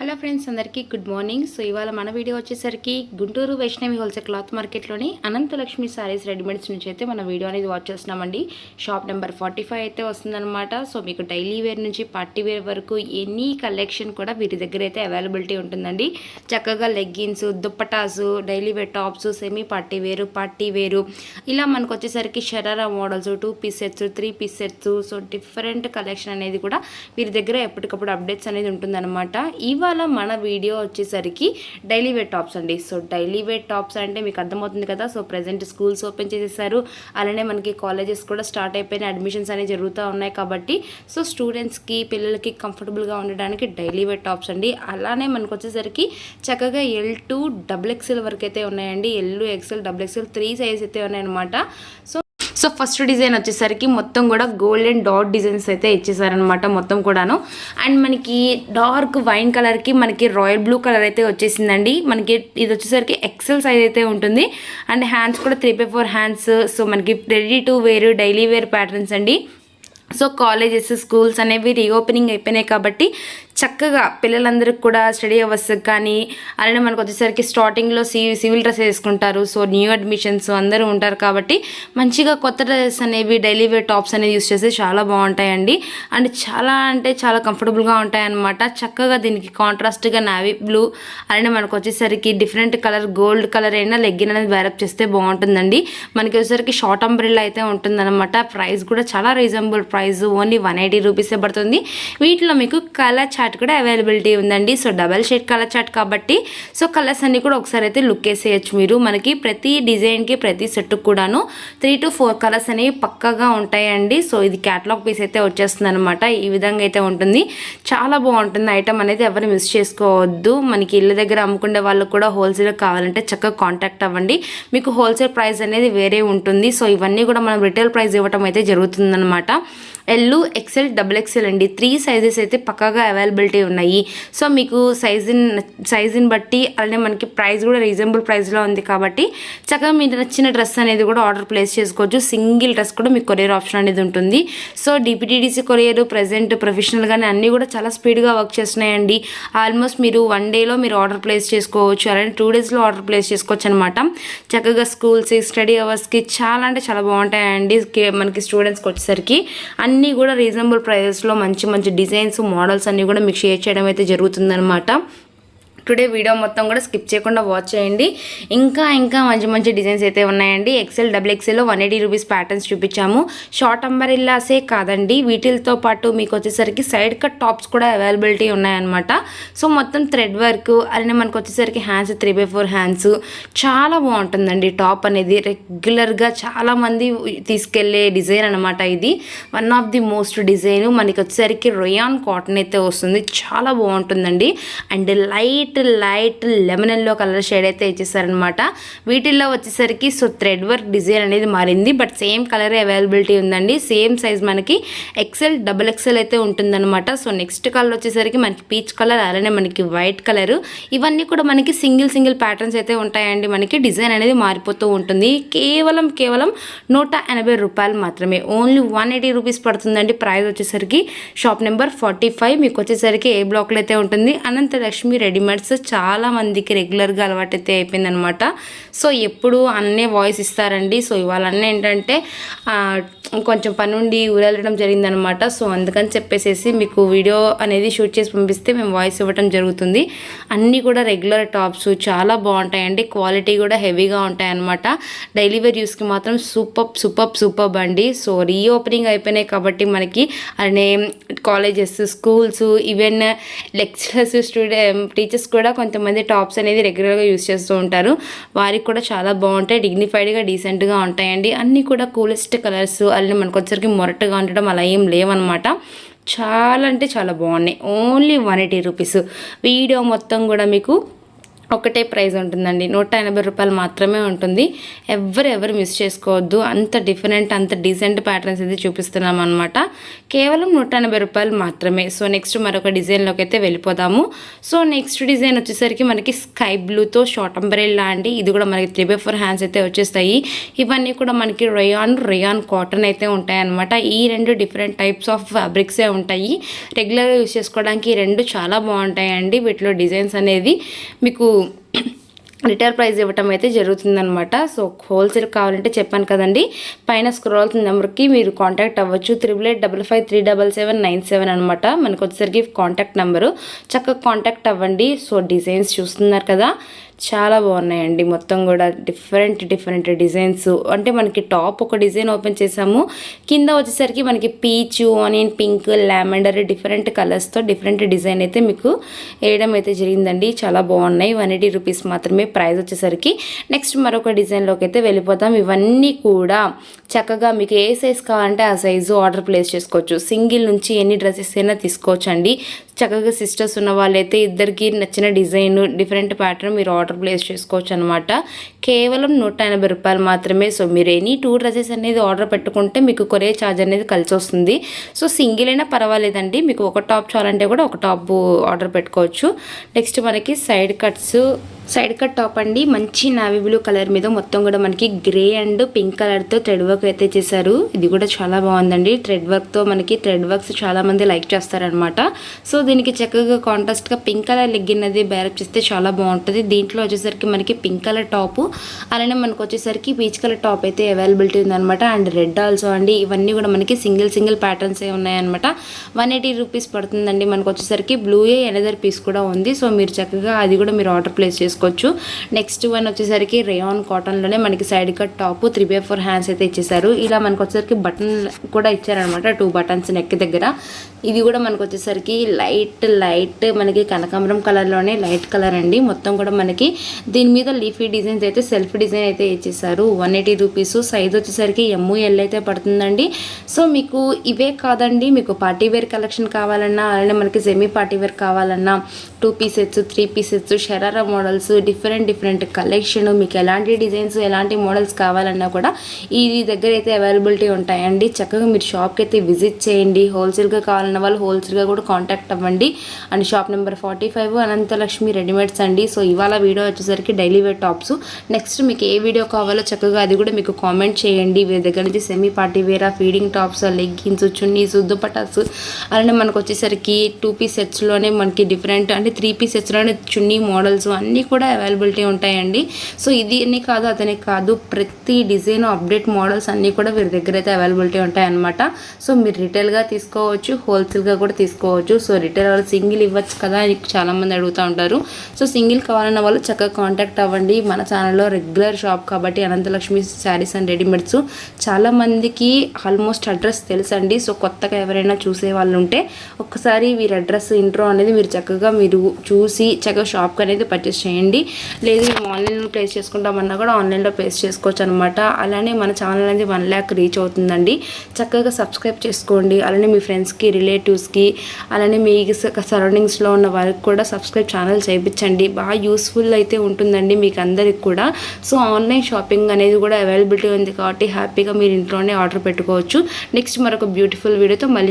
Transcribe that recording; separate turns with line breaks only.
Hello friends అందరికీ good morning. So ఇవాళ మన వీడియో వచ్చేసరికి గుంటూరు వైష్ణవి హోల్సేల్ క్లాత్ మార్కెట్లోని అనంతలక్ష్మి సారీస్ రెడీమేడ్స్ నుంచి అయితే మన వీడియో అనేది వాచ్ చేస్తున్నామండి. షాప్ నెంబర్ ఫార్టీ ఫైవ్ అయితే వస్తుందన్నమాట. సో మీకు డైలీ వేర్ నుంచి పార్టీ వేర్ వరకు ఎనీ కలెక్షన్ కూడా వీరి దగ్గర అయితే అవైలబిలిటీ ఉంటుందండి. చక్కగా leggings dupattas daily wear tops semi party wear party wear. ఇలా మనకు వచ్చేసరికి sharara models two piece sets three piece sets so different collection అనేది కూడా వీరి దగ్గర ఎప్పటికప్పుడు అప్డేట్స్ అనేది ఉంటుందన్నమాట. ఇవాళ మన వీడియో వచ్చేసరికి డైలీ వేర్ టాప్స్ అండి. సో డైలీ వేర్ టాప్స్ అంటే మీకు అర్థమవుతుంది కదా. సో ప్రజెంట్ స్కూల్స్ ఓపెన్ చేసేసారు. అలానే మనకి కాలేజెస్ కూడా స్టార్ట్ అయిపోయిన అడ్మిషన్స్ అనేవి జరుగుతూ ఉన్నాయి కాబట్టి. సో స్టూడెంట్స్కి పిల్లలకి కంఫర్టబుల్గా ఉండడానికి డైలీ వేర్ టాప్స్ అండి. అలానే మనకు వచ్చేసరికి చక్కగా ఎల్ టు డబుల్ ఎక్స్ఎల్ వరకు అయితే ఉన్నాయండి. L XL double XL three size అయితే ఉన్నాయన్నమాట. సో సో ఫస్ట్ డిజైన్ వచ్చేసరికి మొత్తం కూడా గోల్డెన్ డాట్ డిజైన్స్ అయితే ఇచ్చేసారనమాట మొత్తం కూడాను. అండ్ మనకి డార్క్ వైన్ కలర్కి మనకి రాయల్ బ్లూ కలర్ అయితే వచ్చేసిందండి. మనకి ఇది వచ్చేసరికి ఎక్సెల్ సైజ్ అయితే ఉంటుంది. అండ్ హ్యాండ్స్ కూడా three by four hands. So మనకి ready to wear daily wear patterns అండి. సో కాలేజెస్ స్కూల్స్ అనేవి రీఓపెనింగ్ అయిపోయినాయి కాబట్టి చక్కగా పిల్లలందరికీ కూడా స్టడీ అవర్స్ కానీ అలానే మనకు వచ్చేసరికి స్టార్టింగ్లో సి సివిల్ డ్రెస్ వేసుకుంటారు. సో న్యూ అడ్మిషన్స్ అందరూ ఉంటారు కాబట్టి మంచిగా కొత్త డ్రెస్ అనేవి డైలీ వేర్ టాప్స్ అనేవి యూస్ చేస్తే చాలా బాగుంటాయండి. అండ్ చాలా అంటే చాలా కంఫర్టబుల్గా ఉంటాయన్నమాట. చక్కగా దీనికి కాంట్రాస్ట్గా నావీ బ్లూ అలానే మనకు వచ్చేసరికి డిఫరెంట్ కలర్ గోల్డ్ కలర్ అయినా లెగ్గిన్ అనేది వేరప్ చేస్తే బాగుంటుందండి. మనకి వచ్చేసరికి షార్ట్ అంబ్రిల్లా అయితే ఉంటుందన్నమాట. ప్రైస్ కూడా చాలా reasonable price only one eighty రూపీసే పడుతుంది. వీటిలో మీకు కలర్ చార్ట్ కూడా అవైలబిలిటీ ఉందండి. So double shade colour chart కాబట్టి సో కలర్స్ అన్ని కూడా ఒకసారి అయితే లుక్ వేసేయచ్చు మీరు. మనకి ప్రతి డిజైన్కి ప్రతి సెట్ కూడాను త్రీ టు ఫోర్ కలర్స్ అనేవి పక్కగా ఉంటాయండి. సో ఇది క్యాటలాగ్ పీస్ అయితే వచ్చేస్తుంది అనమాట ఈ విధంగా అయితే ఉంటుంది. చాలా బాగుంటుంది. ఐటమ్ అనేది ఎవరు మిస్ చేసుకోవద్దు. మనకి ఇళ్ళ దగ్గర అమ్ముకునే వాళ్ళకు కూడా హోల్సేల్ కావాలంటే చక్కగా కాంటాక్ట్ అవ్వండి. మీకు హోల్సేల్ ప్రైస్ అనేది వేరే ఉంటుంది. సో ఇవన్నీ కూడా మనం రిటైల్ ప్రైస్ ఇవ్వటం అయితే జరుగుతుందన్నమాట. ఎల్లు ఎక్సెల్ డబుల్ ఎక్సెల్ అండి. త్రీ సైజెస్ అయితే పక్కగా అవైలబుల్ అవైలబిలిటీ ఉన్నాయి. సో మీకు సైజుని సైజుని బట్టి అలానే మనకి ప్రైస్ కూడా రీజనబుల్ ప్రైస్లో ఉంది కాబట్టి చక్కగా మీరు నచ్చిన డ్రెస్ అనేది కూడా ఆర్డర్ ప్లేస్ చేసుకోవచ్చు. సింగిల్ డ్రెస్ కూడా మీకు కొరియర్ ఆప్షన్ అనేది ఉంటుంది. సో డిపిటీడీసీ కొరియర్ ప్రజెంట్ ప్రొఫెషనల్గానే అన్నీ కూడా చాలా స్పీడ్గా వర్క్ చేస్తున్నాయండి. ఆల్మోస్ట్ మీరు వన్ డేలో మీరు ఆర్డర్ ప్లేస్ చేసుకోవచ్చు. అలానే టూ డేస్లో ఆర్డర్ ప్లేస్ చేసుకోవచ్చు అనమాట చక్కగా స్కూల్స్ స్టడీ అవర్స్కి చాలా అంటే చాలా బాగుంటాయండి. కే- మనకి స్టూడెంట్స్కి వచ్చేసరికి. అన్నీ కూడా రీజనబుల్ ప్రైజెస్లో మంచి మంచి డిజైన్స్ మోడల్స్ అన్నీ కూడా మీకు షేర్ చేయడం అయితే జరుగుతుందన్నమాట. టుడే వీడియో మొత్తం కూడా స్కిప్ చేయకుండా వాచ్ చేయండి. ఇంకా ఇంకా మంచి మంచి డిజైన్స్ అయితే ఉన్నాయండి. ఎక్సెల్ డబుల్ ఎక్సెల్లో వన్ ఎయిటీ రూపీస్ ప్యాటర్న్స్ చూపించాము. షార్ట్ అంబరిల్లాసే కాదండి. వీటితో పాటు మీకు వచ్చేసరికి సైడ్ కట్ టాప్స్ కూడా అవైలబిలిటీ ఉన్నాయన్నమాట. సో మొత్తం థ్రెడ్ వర్క్ అలానే మనకు వచ్చేసరికి hands three by four hands చాలా బాగుంటుందండి టాప్ అనేది. రెగ్యులర్గా చాలామంది తీసుకెళ్ళే డిజైన్ అనమాట ఇది. One of the most design మనకి వచ్చేసరికి రొయాన్ కాటన్ అయితే వస్తుంది. చాలా బాగుంటుందండి. And light light lemon yellow colour shade అయితే ఇచ్చేసారనమాట వీటిల్లో వచ్చేసరికి సో థ్రెడ్ వర్క్ డిజైన్ అనేది మారింది. బట్ సేమ్ కలర్ అవైలబిలిటీ ఉందండి. సేమ్ సైజ్ మనకి ఎక్సెల్ డబుల్ ఎక్సెల్ అయితే ఉంటుందన్నమాట. సో నెక్స్ట్ కలర్ వచ్చేసరికి మనకి పీచ్ కలర్ అలానే మనకి వైట్ కలర్. ఇవన్నీ కూడా మనకి సింగిల్ సింగిల్ ప్యాటర్న్స్ అయితే ఉంటాయండి. మనకి డిజైన్ అనేది మారిపోతూ ఉంటుంది. కేవలం కేవలం నూట ఎనభై రూపాయలు మాత్రమే. ఓన్లీ వన్ ఎయిటీ రూపీస్ పడుతుందండి ప్రైస్ వచ్చేసరికి. Shop number forty five. మీకు వచ్చేసరికి ఏ బ్లాక్లో అయితే ఉంటుంది. అనంత లక్ష్మి రెడీమేడ్స్ చాలా మందికి రెగ్యులర్గా అలవాటైతే అయిపోయిందనమాట సో ఎప్పుడు అన్నే వాయిస్ ఇస్తారండి. సో ఇవాళ అన్న ఏంటంటే కొంచెం పని ఉండి ఊరెళ్ళడం జరిగిందనమాట సో అందుకని చెప్పేసేసి మీకు వీడియో అనేది షూట్ చేసి పంపిస్తే మేము వాయిస్ ఇవ్వడం జరుగుతుంది. అన్నీ కూడా రెగ్యులర్ టాప్స్ చాలా బాగుంటాయండి. క్వాలిటీ కూడా హెవీగా ఉంటాయన్నమాట. డైలీ వేర్ యూస్కి మాత్రం సూపర్ సూపర్ సూపర్ అండి. సో రీఓపెనింగ్ అయిపోయినాయి కాబట్టి మనకి అనే colleges schools even lecturers student teachers కూడా కొంతమంది టాప్స్ అనేది రెగ్యులర్గా యూస్ చేస్తూ ఉంటారు. వారికి కూడా చాలా బాగుంటాయి. డిగ్నిఫైడ్గా డీసెంట్గా ఉంటాయండి. అన్నీ కూడా కూలెస్ట్ కలర్స్ అల్లి మనకు వచ్చరికి మొరటుగా ఉండడం అలా ఏం లేవన్నమాట. చాలా అంటే చాలా బాగున్నాయి. Only one eighty rupees. Video మొత్తం కూడా మీకు ఒకటే ప్రైస్ ఉంటుందండి. నూట ఎనభై రూపాయలు మాత్రమే ఉంటుంది. ఎవరు ఎవరు మిస్ చేసుకోవద్దు. అంత డిఫరెంట్ అంత డీసెంట్ ప్యాటర్న్స్ అయితే చూపిస్తున్నాం అనమాట కేవలం నూట ఎనభై రూపాయలు మాత్రమే. సో నెక్స్ట్ మరొక డిజైన్లోకి అయితే వెళ్ళిపోదాము. సో నెక్స్ట్ డిజైన్ వచ్చేసరికి మనకి స్కై బ్లూతో షార్ట్ అంబ్రెల్ అండి. ఇది కూడా మనకి త్రీ బై ఫోర్ హ్యాండ్స్ అయితే వచ్చేస్తాయి. ఇవన్నీ కూడా మనకి రయాన్ రయాన్ కాటన్ అయితే ఉంటాయి అనమాట ఈ రెండు డిఫరెంట్ టైప్స్ ఆఫ్ ఫ్యాబ్రిక్సే ఉంటాయి. రెగ్యులర్గా యూస్ చేసుకోవడానికి ఈ రెండు చాలా బాగుంటాయండి. వీటిలో డిజైన్స్ అనేది మీకు రిటైల్ ప్రైస్ ఇవ్వటం అయితే జరుగుతుందనమాట సో హోల్సేల్ కావాలంటే చెప్పాను కదండి. పైన స్క్రోల్ అవుతున్న నెంబర్కి మీరు కాంటాక్ట్ అవ్వచ్చు. Triple eight double five three double seven nine seven అనమాట మనకు వచ్చేసరికి కాంటాక్ట్ నెంబరు. చక్కగా కాంటాక్ట్ అవ్వండి. సో డిజైన్స్ చూస్తున్నారు కదా. చాలా బాగున్నాయండి. మొత్తం కూడా డిఫరెంట్ డిఫరెంట్ డిజైన్స్ అంటే మనకి టాప్ ఒక డిజైన్ ఓపెన్ చేసాము. కింద వచ్చేసరికి మనకి peach onion pink lavender different కలర్స్తో డిఫరెంట్ డిజైన్ అయితే మీకు వేయడం అయితే జరిగిందండి. చాలా బాగున్నాయి. వన్ ఎయిటీ రూపీస్ మాత్రమే ప్రైస్ వచ్చేసరికి. నెక్స్ట్ మరొక డిజైన్లోకి అయితే వెళ్ళిపోతాం ఇవన్నీ కూడా చక్కగా మీకు ఏ సైజ్ కావాలంటే ఆ సైజు ఆర్డర్ ప్లేస్ చేసుకోవచ్చు. సింగిల్ నుంచి ఎన్ని డ్రెస్సెస్ అయినా తీసుకోవచ్చు అండి చక్కగా సిస్టర్స్ ఉన్న వాళ్ళైతే ఇద్దరికి నచ్చిన డిజైన్ డిఫరెంట్ ప్యాటర్న్ మీరు ఆర్డర్ ప్లేస్ చేసుకోవచ్చు అనమాట కేవలం నూట ఎనభై రూపాయలు మాత్రమే. సో మీరు ఎనీ టూ డ్రెస్సెస్ అనేది ఆర్డర్ పెట్టుకుంటే మీకు కొరే ఛార్జ్ అనేది కలిసి వస్తుంది. సో సింగిల్ అయినా పర్వాలేదండి. మీకు ఒక టాప్ చాలంటే కూడా ఒక టాప్ ఆర్డర్ పెట్టుకోవచ్చు. నెక్స్ట్ మనకి side cuts side cut top అండి. మంచి నావీ బ్లూ కలర్ మీద మొత్తం కూడా మనకి గ్రే అండ్ పింక్ కలర్తో థ్రెడ్ వర్క్ అయితే చేశారు. ఇది కూడా చాలా బాగుందండి. థ్రెడ్ వర్క్తో మనకి థ్రెడ్ వర్క్స్ చాలా మంది లైక్ చేస్తారనమాట సో దీనికి చక్కగా కాంట్రాస్ట్గా పింక్ కలర్ లెగ్గినది అది బ్యారప్ చేస్తే చాలా బాగుంటుంది. దీంట్లో వచ్చేసరికి మనకి పింక్ కలర్ టాప్ అలానే మనకు వచ్చేసరికి పీచ్ కలర్ టాప్ అయితే అవైలబిలిటీ ఉందనమాట అండ్ రెడ్ ఆల్సో అండి. ఇవన్నీ కూడా మనకి సింగిల్ సింగిల్ ప్యాటర్న్స్ ఏ ఉన్నాయన్నమాట. వన్ ఎయిటీ రూపీస్ పడుతుందండి. మనకు వచ్చేసరికి బ్లూ ఎనదర్ పీస్ కూడా ఉంది. సో మీరు చక్కగా అది కూడా మీరు ఆర్డర్ ప్లేస్ చేసుకోండి తీసుకోవచ్చు. నెక్స్ట్ వన్ వచ్చేసరికి రేయాన్ కాటన్లోనే మనకి side cut top three by four hands అయితే ఇచ్చేసారు. ఇలా మనకు వచ్చేసరికి బటన్ కూడా ఇచ్చారనమాట టూ బటన్స్ నెక్ దగ్గర. ఇది కూడా మనకు వచ్చేసరికి లైట్ లైట్ మనకి కనకాంబరం కలర్లోనే లైట్ కలర్ అండి. మొత్తం కూడా మనకి దీని మీద లీఫీ డిజైన్స్ అయితే సెల్ఫ్ డిజైన్ అయితే ఇచ్చేసారు. One eighty rupees. సైజ్ వచ్చేసరికి ఎమ్ము ఎల్ అయితే పడుతుందండి. సో మీకు ఇవే కాదండి. మీకు పార్టీ వేర్ కలెక్షన్ కావాలన్నా అలానే మనకి సెమీ పార్టీ వేర్ కావాలన్నా two pieces three pieces sharara models different different collection మీకు ఎలాంటి డిజైన్స్ ఎలాంటి మోడల్స్ కావాలన్నా కూడా ఈ దగ్గర అయితే అవైలబిలిటీ ఉంటాయండి. చక్కగా మీరు షాప్కి అయితే విజిట్ చేయండి. హోల్సేల్గా కావాలన్నా వాళ్ళు హోల్సేల్గా కూడా కాంటాక్ట్ అవ్వండి. And shop number forty five Anantalakshmi readymades అండి సో ఇవాళ వీడియో వచ్చేసరికి డైలీ వేర్ టాప్స్ నెక్స్ట్ మీకు ఏ వీడియో కావాలో చక్కగా అది కూడా మీకు కామెంట్ చేయండి. వీరి దగ్గర నుంచి సెమీ పార్టీ వేరా feeding tops leggings chunnis dupattas. అలానే మనకు వచ్చేసరికి టూ పీస్ సెట్స్లోనే మనకి డిఫరెంట్ అంటే త్రీ పీస్ సెట్స్లోనే చున్నీ మోడల్స్ అన్నీ కూడా అవైలబిలిటీ ఉంటాయండి. సో ఇది అన్ని కాదు అతనే కాదు. ప్రతి డిజైన్ అప్డేట్ మోడల్స్ అన్నీ కూడా వీరి దగ్గర అయితే అవైలబిలిటీ ఉంటాయన్నమాట. సో మీరు రిటైల్గా తీసుకోవచ్చు హోల్ హోల్సేల్గా కూడా తీసుకోవచ్చు. సో రిటైల్ వాళ్ళు సింగిల్ ఇవ్వచ్చు కదా అని చాలామంది అడుగుతూ ఉంటారు. సో సింగిల్ కావాలన్న వాళ్ళు చక్కగా కాంటాక్ట్ అవ్వండి. మన ఛానల్లో రెగ్యులర్ షాప్ కాబట్టి అనంతలక్ష్మి శారీస్ అండ్ రెడీమేడ్స్ చాలామందికి ఆల్మోస్ట్ అడ్రస్ తెలుసండి. సో కొత్తగా ఎవరైనా చూసే వాళ్ళు ఉంటే ఒక్కసారి వీరి అడ్రస్ ఇంట్రో అనేది మీరు చక్కగా మీరు చూసి చక్కగా షాప్కి అనేది పర్చేస్ చేయండి. లేదు మేము ఆన్లైన్లో ప్లేస్ చేసుకుంటామన్నా కూడా ఆన్లైన్లో ప్లేస్ చేసుకోవచ్చు అనమాట అలానే మన ఛానల్ అనేది వన్ ల్యాక్ రీచ్ అవుతుందండి. చక్కగా సబ్స్క్రైబ్ చేసుకోండి. అలానే మీ ఫ్రెండ్స్కి రిలేటివ్స్కి అలానే మీ సరౌండింగ్స్లో ఉన్న వారికి కూడా సబ్స్క్రైబ్ ఛానల్ చేయించండి. బాగా యూస్ఫుల్ అయితే ఉంటుందండి మీకు అందరికి కూడా. సో ఆన్లైన్ షాపింగ్ అనేది కూడా అవైలబిలిటీ ఉంది కాబట్టి హ్యాపీగా మీరు ఇంట్లోనే ఆర్డర్ పెట్టుకోవచ్చు. నెక్స్ట్ మరొక బ్యూటిఫుల్ వీడియోతో మళ్ళీ